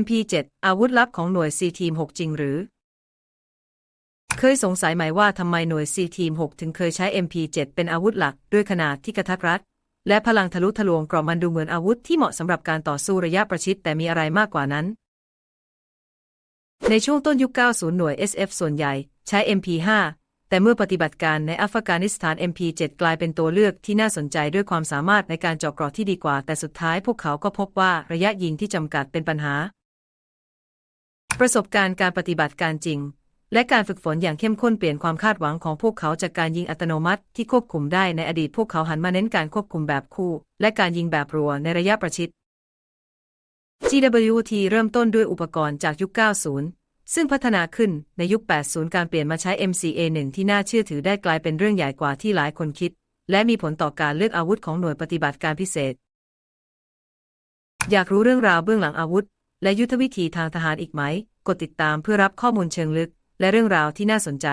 MP7 อาวุธลับของหน่วย C ทีม6จริงหรือ เคยสงสัยไหมว่าทำไมหน่วย C ทีม6ถึงเคยใช้ MP7 เป็นอาวุธหลัก ด้วยขนาดที่กระทัดรัดและพลังทะลุทะลวงกรอบมันดูเหมือนอาวุธที่เหมาะสำหรับการต่อสู้ระยะประชิดแต่มีอะไรมากกว่านั้น ในช่วงต้นยุค 90 หน่วย SF ส่วนใหญ่ใช้ MP5 แต่เมื่อปฏิบัติการในอัฟกานิสถาน MP7 กลายเป็นตัวเลือกที่น่าสนใจด้วยความสามารถในการเจาะกราะที่ดีกว่า แต่สุดท้ายพวกเขาก็พบว่าระยะยิงที่จำกัดเป็นปัญหา ประสบการณ์การปฏิบัติการจริง และการฝึกฝนอย่างเข้มข้นเปลี่ยนความคาดหวังของพวกเขาจากการยิงอัตโนมัติที่ควบคุมได้ในอดีตพวกเขาหันมาเน้นการควบคุมแบบคู่ และการยิงแบบรัวในระยะประชิด GWT เริ่มต้นด้วยอุปกรณ์จากยุค 90 ซึ่งพัฒนาขึ้นในยุค 80 การเปลี่ยนมาใช้ MCA1 ที่น่าเชื่อถือได้กลายเป็นเรื่องใหญ่กว่าที่หลายคนคิด และมีผลต่อการเลือกอาวุธของหน่วยปฏิบัติการพิเศษ อยากรู้เรื่องราวเบื้องหลังอาวุธ และยุทธวิธีทางทหารอีกไหม กดติดตามเพื่อรับข้อมูลเชิงลึก และเรื่องราวที่น่าสนใจ